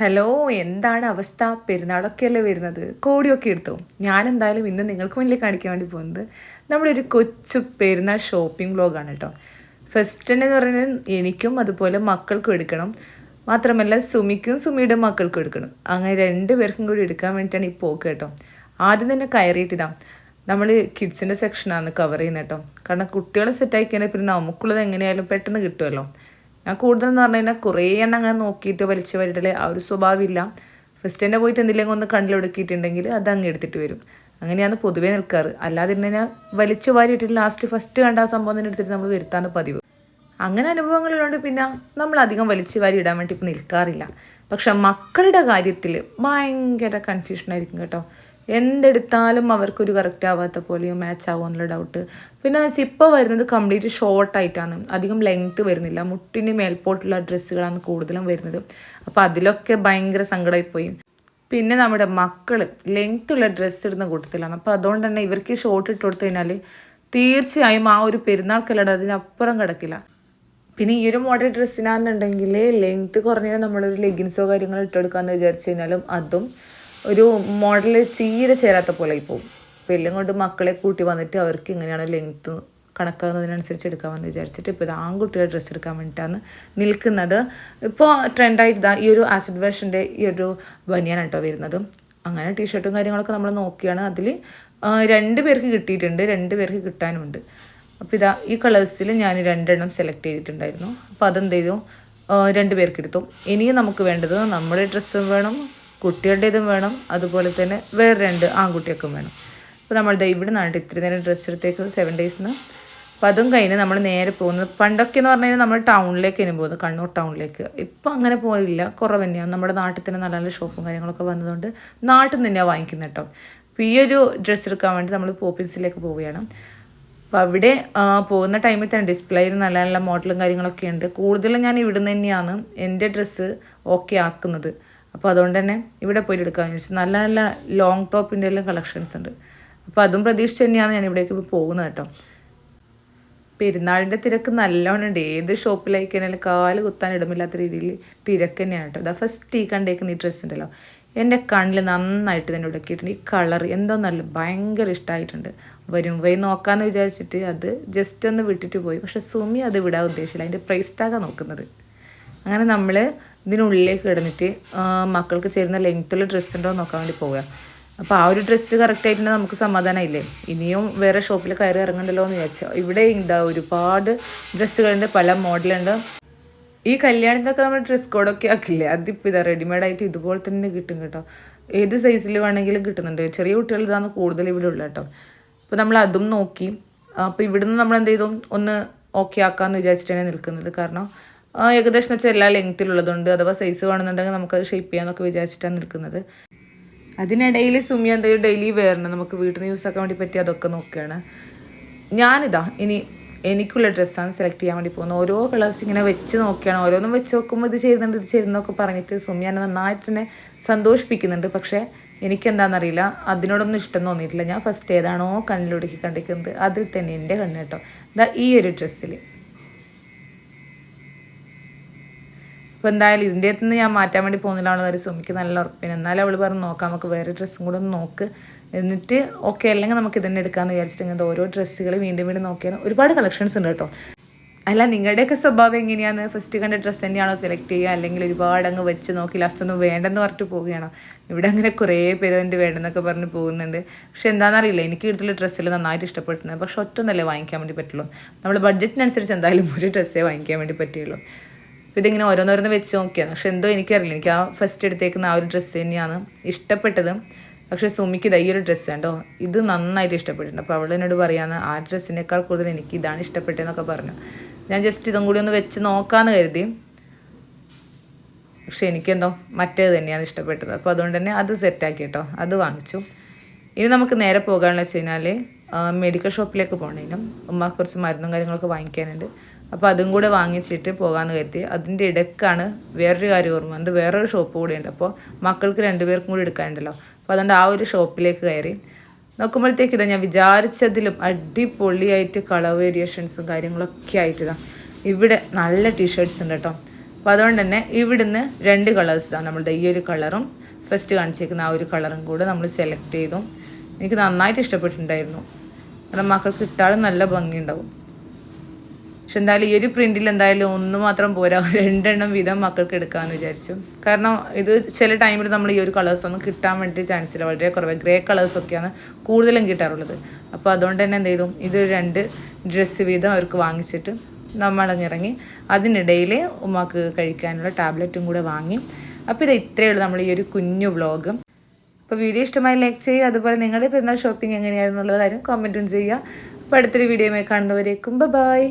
Hello എന്താണ് അവസ്ഥ? പെരുന്നാളൊക്കെ അല്ലേ വരുന്നത്? കോടിയൊക്കെ എടുത്തു? ഞാൻ എന്തായാലും ഇന്ന് നിങ്ങൾക്ക് മുന്നിൽ കാണിക്കാൻ വേണ്ടി പോകുന്നത് നമ്മുടെ ഒരു കൊച്ചു പെരുന്നാൾ ഷോപ്പിംഗ് ബ്ലോഗാണ് കേട്ടോ. ഫസ്റ്റ് എന്ന് പറയുന്നത് എനിക്കും അതുപോലെ മക്കൾക്കും എടുക്കണം. മാത്രമല്ല സുമിക്കും സുമിയുടെ മക്കൾക്കും എടുക്കണം. അങ്ങനെ രണ്ട് പേർക്കും കൂടി എടുക്കാൻ വേണ്ടിയിട്ടാണ് ഈ പോക്ക് കേട്ടോ. ആദ്യം തന്നെ കയറിയിട്ടിതാ. നമ്മൾ കിഡ്സിന്റെ സെക്ഷനാണ് കവർ ചെയ്യുന്നത് കേട്ടോ. കാരണം കുട്ടികളെ സെറ്റായി കഴിഞ്ഞാൽ പിന്നെ നമുക്കുള്ളത് എങ്ങനെയായാലും പെട്ടെന്ന് കിട്ടുമല്ലോ. ഞാൻ കൂടുതലെന്ന് പറഞ്ഞു കഴിഞ്ഞാൽ കുറേ എണ്ണം അങ്ങനെ നോക്കിയിട്ട് വലിച്ചു വരിടൽ ആ ഒരു സ്വഭാവമില്ല. ഫസ്റ്റ് തന്നെ പോയിട്ട് എന്തെങ്കിലും ഒന്ന് കണ്ണിലൊടുക്കിയിട്ടുണ്ടെങ്കിൽ അത് അങ്ങ് എടുത്തിട്ട് വരും. അങ്ങനെയാണ് പൊതുവേ നിൽക്കാറ്. അല്ലാതെ ഇരുന്ന് കഴിഞ്ഞാൽ വലിച്ചു വാരിയിട്ടിട്ട് ലാസ്റ്റ് ഫസ്റ്റ് കണ്ട ആ സംഭവം തന്നെ എടുത്തിട്ട് നമ്മൾ വരുത്താണ് പതിവ്. അങ്ങനെ അനുഭവങ്ങളുള്ളതുകൊണ്ട് പിന്നെ നമ്മൾ അധികം വലിച്ചു വാരി ഇടാൻ വേണ്ടി ഇപ്പം നിൽക്കാറില്ല. പക്ഷെ മക്കളുടെ കാര്യത്തിൽ ഭയങ്കര കൺഫ്യൂഷൻ ആയിരിക്കും കേട്ടോ. എന്തെടുത്താലും അവർക്കൊരു കറക്റ്റ് ആവാത്ത പോലെയോ മാച്ച് ആവുമോ എന്നുള്ള ഡൗട്ട് പിന്നെ വെച്ചാൽ ഇപ്പോൾ വരുന്നത് കംപ്ലീറ്റ് ഷോർട്ട് ആയിട്ടാണ്. അധികം ലെങ്ത്ത് വരുന്നില്ല. മുട്ടിന് മേൽപോട്ടുള്ള ഡ്രസ്സുകളാണ് കൂടുതലും വരുന്നത്. അപ്പോൾ അതിലൊക്കെ ഭയങ്കര സങ്കടമായിപ്പോയി. പിന്നെ നമ്മുടെ മക്കൾ ലെങ്ത് ഉള്ള ഡ്രസ്സ് ഇടുന്ന കൂട്ടത്തിലാണ്. അപ്പോൾ അതുകൊണ്ട് തന്നെ ഇവർക്ക് ഷോർട്ട് ഇട്ട് കൊടുത്തു കഴിഞ്ഞാൽ തീർച്ചയായും ആ ഒരു പെരുന്നാൾക്കല്ലാതെ അതിനപ്പുറം കിടക്കില്ല. പിന്നെ ഈ ഒരു മോഡൽ ഡ്രസ്സിനാണെന്നുണ്ടെങ്കിൽ ലെങ്ത് കുറഞ്ഞാൽ നമ്മളൊരു ലെഗിൻസോ കാര്യങ്ങളോ ഇട്ടെടുക്കാമെന്ന് വിചാരിച്ചു കഴിഞ്ഞാലും അതും ഒരു മോഡൽ ചീര ചേരാത്ത പോലെ പോകും അപ്പോൾ കൊണ്ട് മക്കളെ കൂട്ടി വന്നിട്ട് അവർക്ക് എങ്ങനെയാണ് ലെങ്ത്ത് കണക്കാകുന്നതിനനുസരിച്ച് എടുക്കാമെന്ന് വിചാരിച്ചിട്ട് ഇപ്പോൾ ഇത് ആൺകുട്ടിയുടെ ഡ്രസ്സ് എടുക്കാൻ വേണ്ടിയിട്ടാണ് നിൽക്കുന്നത്. ഇപ്പോൾ ട്രെൻഡായിട്ട് ഈ ഒരു ആസിഡ് വേഷന്റെ ഈ ഒരു ബനിയാണ് കേട്ടോ വരുന്നത്. അങ്ങനെ ടീഷർട്ടും കാര്യങ്ങളൊക്കെ നമ്മൾ നോക്കിയാണ്. അതിൽ രണ്ട് പേർക്ക് കിട്ടിയിട്ടുണ്ട് രണ്ട് പേർക്ക് കിട്ടാനുമുണ്ട്. അപ്പോൾ ഇതാ ഈ കളേഴ്സിൽ ഞാൻ രണ്ടെണ്ണം സെലക്ട് ചെയ്തിട്ടുണ്ടായിരുന്നു. അപ്പോൾ അതെന്ത് ചെയ്തു? രണ്ട് പേർക്ക് എടുത്തു. ഇനിയും നമുക്ക് വേണ്ടത് നമ്മുടെ ഡ്രസ്സ് വേണം കുട്ടികളുടേതും വേണം അതുപോലെ തന്നെ വേറെ രണ്ട് ആൺകുട്ടിയൊക്കെ വേണം. അപ്പോൾ നമ്മൾ ദാ ഇവിടെ നിന്നാണ് ഇത്രയും നേരം ഡ്രസ്സ് എടുത്തേക്കുന്നത് സെവൻ ഡേയ്സിൽ നിന്ന് അപ്പം അതും കഴിഞ്ഞ് നമ്മൾ നേരെ പോകുന്നത് പണ്ടൊക്കെ എന്ന് പറഞ്ഞു കഴിഞ്ഞാൽ നമ്മൾ ടൗണിലേക്ക് ഇനി പോകുന്നത് കണ്ണൂർ ടൗണിലേക്ക് ഇപ്പം അങ്ങനെ പോയില്ല കുറവ് തന്നെയാണ്. നമ്മുടെ നാട്ടിൽ തന്നെ നല്ല നല്ല ഷോപ്പും കാര്യങ്ങളൊക്കെ വന്നതുകൊണ്ട് നാട്ടിൽ നിന്ന് തന്നെയാണ് വാങ്ങിക്കുന്നത് കേട്ടോ. അപ്പോൾ ഈ ഒരു ഡ്രസ്സ് എടുക്കാൻ വേണ്ടി നമ്മൾ പോപ്പിൻസിലേക്ക് പോവുകയാണ്. അപ്പോൾ അവിടെ പോകുന്ന ടൈമിൽ തന്നെ ഡിസ്പ്ലേയിൽ നല്ല നല്ല മോഡലും കാര്യങ്ങളൊക്കെ ഉണ്ട്. കൂടുതലും ഞാൻ ഇവിടുന്ന് തന്നെയാണ് എന്റെ ഡ്രസ്സ് ഓക്കെ ആക്കുന്നത്. അപ്പോൾ അതുകൊണ്ട് തന്നെ ഇവിടെ പോയിട്ട് എടുക്കാമെന്ന് വെച്ചാൽ നല്ല നല്ല ലോങ് ടോപ്പിന്റെ എല്ലാം കളക്ഷൻസ് ഉണ്ട്. അപ്പോൾ അതും പ്രതീക്ഷിച്ച് തന്നെയാണ് ഞാൻ ഇവിടേക്ക് ഇപ്പോൾ പോകുന്നത് കേട്ടോ. പെരുന്നാളിന്റെ തിരക്ക് നല്ലോണം ഉണ്ട്. ഏത് ഷോപ്പിലായിക്കഴിഞ്ഞാലും കാൽ കുത്താൻ ഇടമില്ലാത്ത രീതിയിൽ തിരക്ക് തന്നെയാണ് കേട്ടോ. അതാ ഫസ്റ്റ് ഈ കണ്ടേക്കുന്ന ഈ ഡ്രസ്സ് ഉണ്ടല്ലോ. എന്റെ കണ്ണിൽ നന്നായിട്ട് തന്നെ ഉടക്കിയിട്ടുണ്ട്. ഈ കളർ എന്തോ നല്ല ഭയങ്കര ഇഷ്ടമായിട്ടുണ്ട് വരും വൈ നോക്കാമെന്ന് വിചാരിച്ചിട്ട് അത് ജസ്റ്റ് ഒന്ന് വിട്ടിട്ട് പോയി. പക്ഷെ സുമി അത് വിടാൻ ഉദ്ദേശിച്ചില്ല. അതിന്റെ പ്രൈസ് ടാഗാണ് നോക്കുന്നത്. അങ്ങനെ നമ്മൾ ഇതിനുള്ളിലേക്ക് കിടന്നിട്ട് മക്കൾക്ക് ചേരുന്ന ലെങ്ത്തുള്ള ഡ്രസ്സ് ഉണ്ടോ നോക്കാൻ വേണ്ടി പോവുക. അപ്പോൾ ആ ഒരു ഡ്രസ്സ് കറക്റ്റ് ആയിട്ടുണ്ടെങ്കിൽ നമുക്ക് സമാധാനമായില്ലേ? ഇനിയും വേറെ ഷോപ്പിൽ കയറി ഇറങ്ങണ്ടല്ലോ എന്ന് വിചാരിച്ചു. ഇവിടെ എന്താ ഒരുപാട് ഡ്രസ്സുകളുണ്ട് പല മോഡലുണ്ട് ഈ കല്യാണത്തിനൊക്കെ നമ്മൾ ഡ്രസ് കോഡൊക്കെ ആക്കില്ലേ? അതിപ്പോൾ ഇതാ റെഡിമെയ്ഡ് ആയിട്ട് ഇതുപോലെ തന്നെ കിട്ടും കേട്ടോ. ഏത് സൈസിൽ വേണമെങ്കിലും കിട്ടുന്നുണ്ട്. ചെറിയ കുട്ടികൾ ഇതാണ് കൂടുതൽ ഇവിടെ ഉള്ളത് കേട്ടോ. അപ്പോൾ നമ്മൾ അതും നോക്കി. അപ്പോൾ ഇവിടുന്ന് നമ്മൾ എന്ത് ചെയ്തു? ഒന്ന് ഓക്കെ ആക്കാമെന്ന് വിചാരിച്ചിട്ടാണ് നിൽക്കുന്നത്. കാരണം ഏകദേശം വെച്ചാൽ എല്ലാ ലെങ്ത്തിലുള്ളതുണ്ട് അഥവാ സൈസ് വേണമെന്നുണ്ടെങ്കിൽ നമുക്കത് ഷേപ്പ് ചെയ്യാമെന്നൊക്കെ വിചാരിച്ചിട്ടാണ് നിൽക്കുന്നത്. അതിനിടയിൽ സുമി എന്തെങ്കിലും ഡെയിലി വേറണം നമുക്ക് വീട്ടിൽ നിന്ന് യൂസ് ആക്കാൻ വേണ്ടി പറ്റി അതൊക്കെ നോക്കുകയാണ്. ഞാനിതാ ഇനി എനിക്കുള്ള ഡ്രസ്സാണ് സെലക്ട് ചെയ്യാൻ വേണ്ടി പോകുന്നത്. ഓരോ കളേഴ്സ് ഇങ്ങനെ വെച്ച് നോക്കിയാണ് ഓരോന്നും വെച്ച് നോക്കുമ്പോൾ ഇത് ചെയ്യുന്നുണ്ട് ഇത് ചെയ്യുന്നൊക്കെ പറഞ്ഞിട്ട് സുമി എന്നെ നന്നായിട്ട് തന്നെ സന്തോഷിപ്പിക്കുന്നുണ്ട്. പക്ഷേ എനിക്കെന്താണെന്നറിയില്ല അതിനോടൊന്നും ഇഷ്ടം തോന്നിയിട്ടില്ല. ഞാൻ ഫസ്റ്റ് ഏതാണോ കണ്ണിലൊടുക്കി കണ്ടിരിക്കുന്നത്. അതിൽ തന്നെ എന്റെ കണ്ണ് കേട്ടോ. ഈ ഒരു ഡ്രസ്സിൽ അപ്പോൾ എന്തായാലും ഇതിന്റെ അകത്ത് നിന്ന് ഞാൻ മാറ്റാൻ വേണ്ടി പോകുന്നില്ല അവൾ വരെ സുമിക്ക് നല്ല ഉറപ്പിന്. എന്നാലും അവൾ പറഞ്ഞു നോക്കാം നമുക്ക് വേറെ ഡ്രസ്സും കൂടെ ഒന്ന് നോക്ക്. എന്നിട്ട് ഓക്കെ അല്ലെങ്കിൽ നമുക്ക് ഇതന്നെ എടുക്കാമെന്ന് വിചാരിച്ചിട്ട് ഓരോ ഡ്രസ്സുകൾ വീണ്ടും വീണ്ടും നോക്കിയാൽ ഒരുപാട് കളക്ഷൻസ് ഉണ്ട് കേട്ടോ. അല്ല നിങ്ങളുടെയൊക്കെ സ്വഭാവം എങ്ങനെയാണ്? ഫസ്റ്റ് കണ്ട ഡ്രസ്സ് തന്നെയാണോ സെലക്ട് ചെയ്യുക? അല്ലെങ്കിൽ ഒരുപാട് അങ്ങ് വെച്ച് നോക്കി ലാസ്റ്റ് ഒന്നും വേണ്ടെന്ന് പറഞ്ഞിട്ട് പോവുകയാണോ? ഇവിടെ അങ്ങനെ കുറേ പേര് എന്റെ വേണ്ടെന്നൊക്കെ പറഞ്ഞ് പോകുന്നുണ്ട്. പക്ഷെ എന്താണെന്നറിയില്ല. എനിക്ക് വീട്ടിലെ ഡ്രസ്സിൽ നന്നായിട്ട് ഇഷ്ടപ്പെട്ടിട്ടുണ്ട്. പക്ഷെ ഒറ്റൊന്നല്ലേ വാങ്ങിക്കാൻ വേണ്ടി പറ്റുള്ളൂ. നമ്മൾ ബഡ്ജറ്റിനനുസരിച്ച് എന്തായാലും ഒരു ഡ്രസ്സേ വാങ്ങിക്കാൻ വേണ്ടി പറ്റുള്ളൂ ഇതിങ്ങനെ ഓരോന്നോരോന്ന് വെച്ച് നോക്കിയാണ് പക്ഷെ എന്തോ എനിക്കറിയില്ല. എനിക്ക് ആ ഫസ്റ്റ് എടുത്തേക്കുന്ന ആ ഒരു ഡ്രസ്സ് തന്നെയാണ് ഇഷ്ടപ്പെട്ടത്. പക്ഷേ സുമിക്ക് ഇതാ ഈ ഒരു ഡ്രസ്സ് കേട്ടോ ഇത് നന്നായിട്ട് ഇഷ്ടപ്പെട്ടിട്ടുണ്ട്. അപ്പോൾ അവൾ എന്നോട് പറയാന്ന് ആ ഡ്രസ്സിനേക്കാൾ കൂടുതൽ എനിക്ക് ഇതാണ് ഇഷ്ടപ്പെട്ടതെന്നൊക്കെ പറഞ്ഞു. ഞാൻ ജസ്റ്റ് ഇതും കൂടി ഒന്ന് വെച്ച് നോക്കാമെന്ന് കരുതി. പക്ഷെ എനിക്കെന്തോ മറ്റേത് തന്നെയാണ് ഇഷ്ടപ്പെട്ടത്. അപ്പോൾ അതുകൊണ്ട് തന്നെ അത് സെറ്റാക്കി കേട്ടോ. അത് വാങ്ങിച്ചു. ഇനി നമുക്ക് നേരെ പോകാമെന്ന് വെച്ച് കഴിഞ്ഞാൽ മെഡിക്കൽ ഷോപ്പിലേക്ക് പോകണേനും ഉമ്മ കുറച്ച് മരുന്നും കാര്യങ്ങളൊക്കെ വാങ്ങിക്കാനുണ്ട്. അപ്പോൾ അതും കൂടെ വാങ്ങിച്ചിട്ട് പോകാമെന്ന് കരുതി. അതിന്റെ ഇടയ്ക്കാണ് വേറൊരു കാര്യം ഓർമ്മ അത് വേറൊരു ഷോപ്പ് കൂടെ ഉണ്ട്. അപ്പോൾ മക്കൾക്ക് രണ്ടുപേർക്കും കൂടി എടുക്കാനുണ്ടല്ലോ. അപ്പോൾ അതുകൊണ്ട് ആ ഒരു ഷോപ്പിലേക്ക് കയറി. നോക്കുമ്പോഴത്തേക്ക് ഇതാ ഞാൻ വിചാരിച്ചതിലും അടിപൊളിയായിട്ട് കളർ വേരിയേഷൻസും കാര്യങ്ങളൊക്കെ ആയിട്ടിതാണ് ഇവിടെ നല്ല ടീഷർട്ട്സ് ഉണ്ട് കേട്ടോ. അപ്പോൾ അതുകൊണ്ട് തന്നെ ഇവിടുന്ന് രണ്ട് കളേഴ്സ് ഇതാണ് നമ്മളുടെ ഈ ഒരു കളറും ഫസ്റ്റ് കാണിച്ചേക്കുന്ന ആ ഒരു കളറും കൂടെ നമ്മൾ സെലക്ട് ചെയ്തു. എനിക്ക് നന്നായിട്ട് ഇഷ്ടപ്പെട്ടിട്ടുണ്ടായിരുന്നു. കാരണം മക്കൾക്ക് ഇട്ടാലും നല്ല ഭംഗിയുണ്ടാവും. പക്ഷെ എന്തായാലും ഈ ഒരു പ്രിന്റിൽ എന്തായാലും ഒന്ന് മാത്രം പോരാ. രണ്ടെണ്ണം വീതം മക്കൾക്ക് എടുക്കാമെന്ന് വിചാരിച്ചു. കാരണം ഇത് ചില ടൈമിൽ നമ്മൾ ഈ ഒരു കളേഴ്സ് ഒന്നും കിട്ടാൻ വേണ്ടി ചാൻസ് ഇല്ല. വളരെ കുറവ്. ഗ്രേ കളേഴ്സൊക്കെയാണ് കൂടുതലും കിട്ടാറുള്ളത്. അപ്പോൾ അതുകൊണ്ട് തന്നെ എന്ത് ചെയ്തു ഇത് രണ്ട് ഡ്രസ്സ് വീതം അവർക്ക് വാങ്ങിച്ചിട്ട് നമ്മളങ്ങിറങ്ങി അതിനിടയിൽ ഉമ്മക്ക് കഴിക്കാനുള്ള ടാബ്ലറ്റും കൂടെ വാങ്ങി. അപ്പോൾ ഇത് ഇത്രയേ ഉള്ളൂ നമ്മൾ ഈ ഒരു കുഞ്ഞു വ്ളോഗ് അപ്പോൾ വീഡിയോ ഇഷ്ടമായി ലൈക്ക് ചെയ്യുക. അതുപോലെ നിങ്ങളുടെ പെരുന്നാൾ ഷോപ്പിംഗ് എങ്ങനെയായിരുന്നുള്ളത് കാര്യം കോമന്റും ചെയ്യുക. അപ്പോൾ അടുത്തൊരു വീഡിയോയുമായി കാണുന്നവരേക്കും. ബൈ